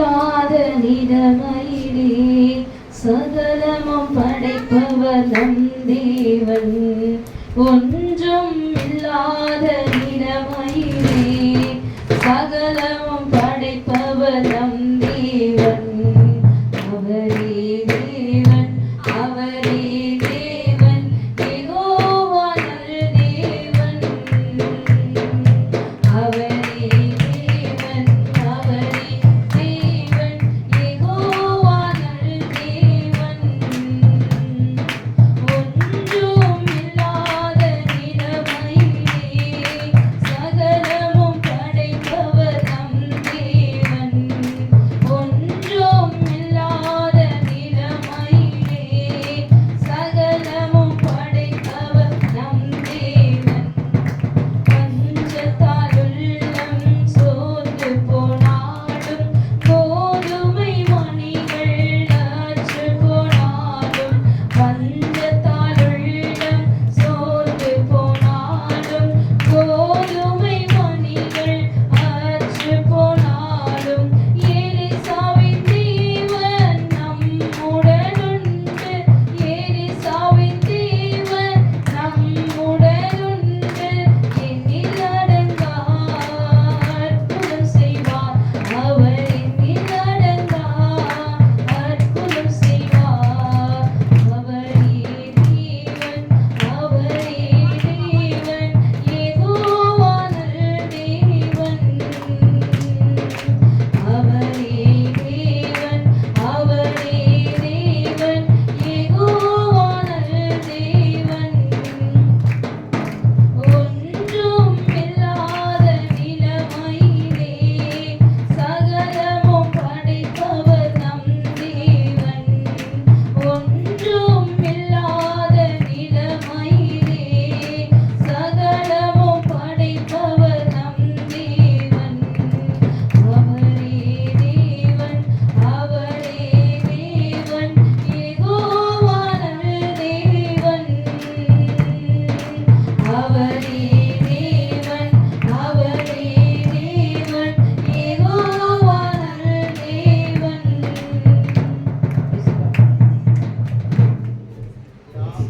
இல்லாத நிலைமையிலே சகலமும் படைப்பவர் நம் தேவன். ஒன்றும் இல்லாத நிலைமையிலே சகலமும் படைப்பவர் நம் தேவன்